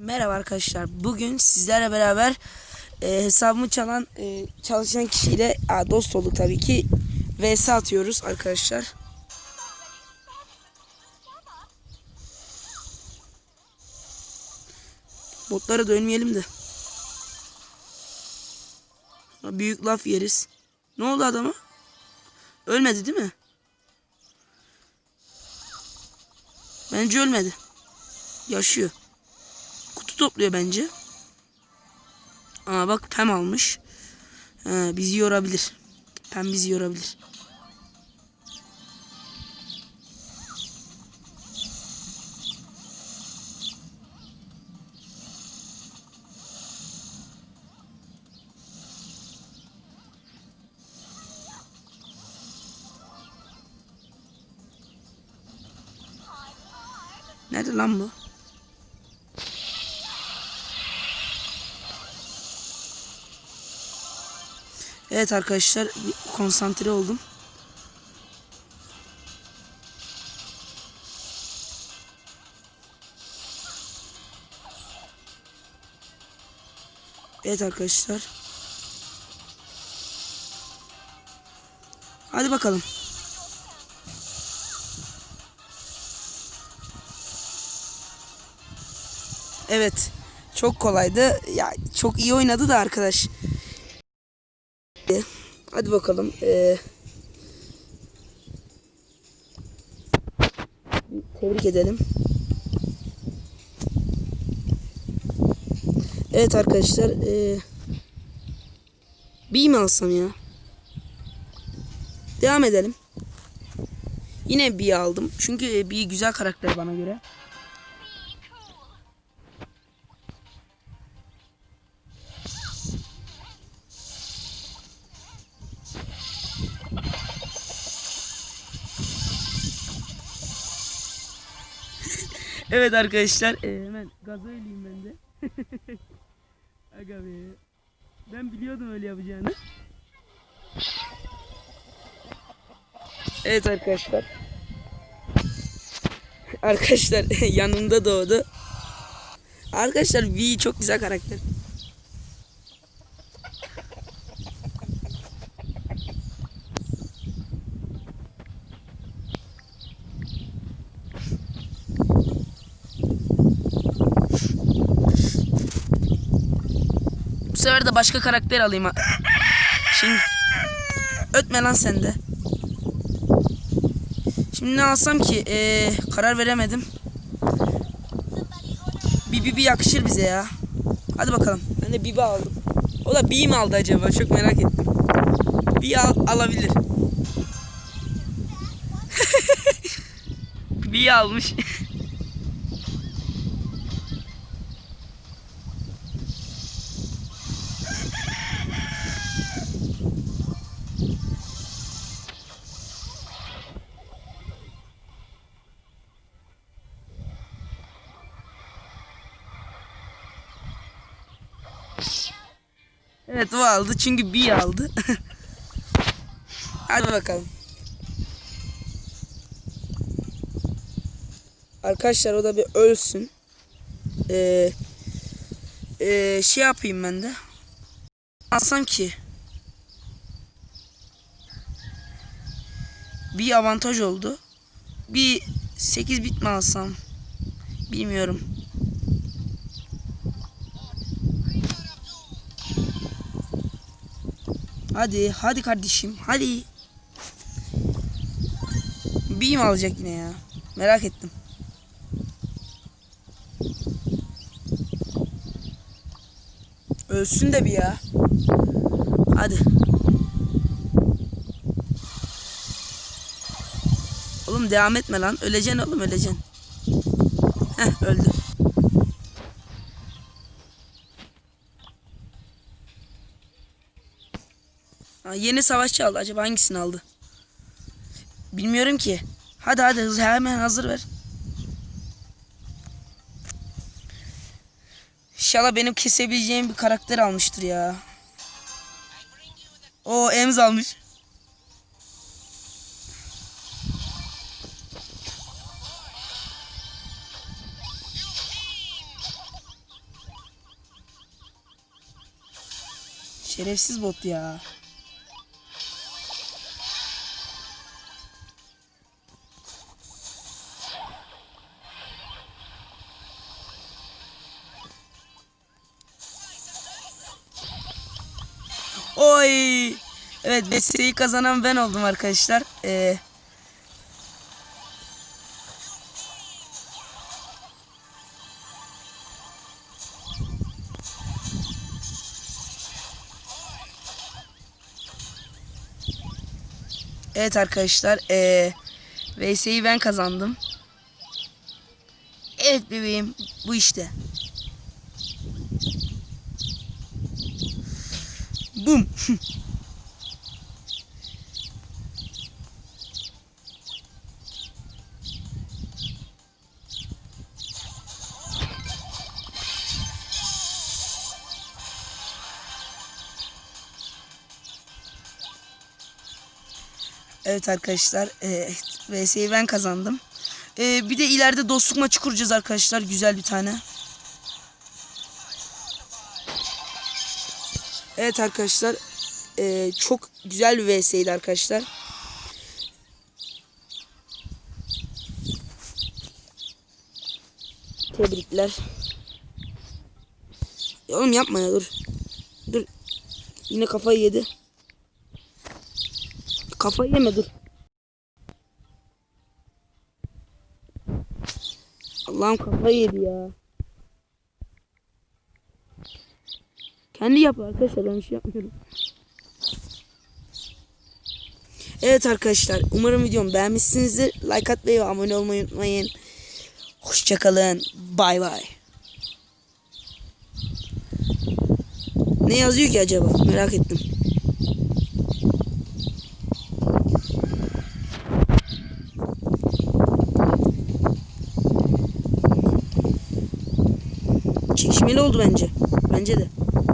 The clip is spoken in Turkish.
Merhaba arkadaşlar. Bugün sizlerle beraber e, hesabımı çalan e, çalışan kişiyle aa, dost olduk tabii ki. VS atıyoruz arkadaşlar. Botlara dönmeyelim de. Büyük laf yeriz. Ne oldu adama? Ölmedi değil mi? Bence ölmedi. Yaşıyor. Topluyor bence. Aa bak pem almış. Ha, bizi yorabilir. Pem bizi yorabilir. Nerede lan bu? Evet arkadaşlar konsantre oldum. Evet arkadaşlar. Hadi bakalım. Evet. Çok kolaydı. Ya çok iyi oynadı da arkadaş. Hadi bakalım. Ee, tebrik edelim. Evet arkadaşlar. Ee, bir mi alsam ya? Devam edelim. Yine bir aldım. Çünkü bir güzel karakter bana göre. Evet arkadaşlar e, hemen gaza öleyim ben de. Aga be. Ben biliyordum öyle yapacağını. Evet arkadaşlar. Arkadaşlar yanımda doğdu. Arkadaşlar V çok güzel karakter. Sefer de başka karakter alayım. ha. Şimdi ötme lan sen de. Şimdi ne alsam ki? Ee, karar veremedim. Bibi bir yakışır bize ya. Hadi bakalım. Ben de Bibi aldım. O da Bi mi aldı acaba? Çok merak ettim. Bi al alabilir. Bi almış. Evet o aldı çünkü B aldı. Hadi bakalım. Arkadaşlar o da bir ölsün. Ee, ee, şey yapayım ben de. Alsam ki. Bir avantaj oldu. Bir 8 bit mi alsam? Bilmiyorum. Hadi, hadi kardeşim, hadi. Mi alacak yine ya? Merak ettim. Ölsün de bir ya. Hadi. Oğlum devam etme lan. Öleceksin oğlum öleceksin. Heh öldü. Yeni savaşçı aldı. Acaba hangisini aldı? Bilmiyorum ki. Hadi hadi hızlı hemen hazır ver. İnşallah benim kesebileceğim bir karakter almıştır ya. O Emz almış. Şerefsiz bot ya. Oy! Evet besteyi kazanan ben oldum arkadaşlar. Ee, evet arkadaşlar. Ee, VS'yi ben kazandım. Evet bebeğim bu işte. Bum. Evet arkadaşlar. E, VS'yi ben kazandım. E, bir de ileride dostluk maçı kuracağız arkadaşlar. Güzel bir tane. Evet arkadaşlar. e, çok güzel bir VS'ydi arkadaşlar. Tebrikler. Ya oğlum yapma ya dur. Dur. Yine kafayı yedi. Kafayı yeme dur. Allah'ım kafayı yedi ya. Kendi yap arkadaşlar ben şey yapmıyorum. Evet arkadaşlar umarım videomu beğenmişsinizdir. Like atmayı ve abone olmayı unutmayın. Hoşçakalın. Bay bay. Ne yazıyor ki acaba? Merak ettim. Çekişmeli oldu bence. Bence de.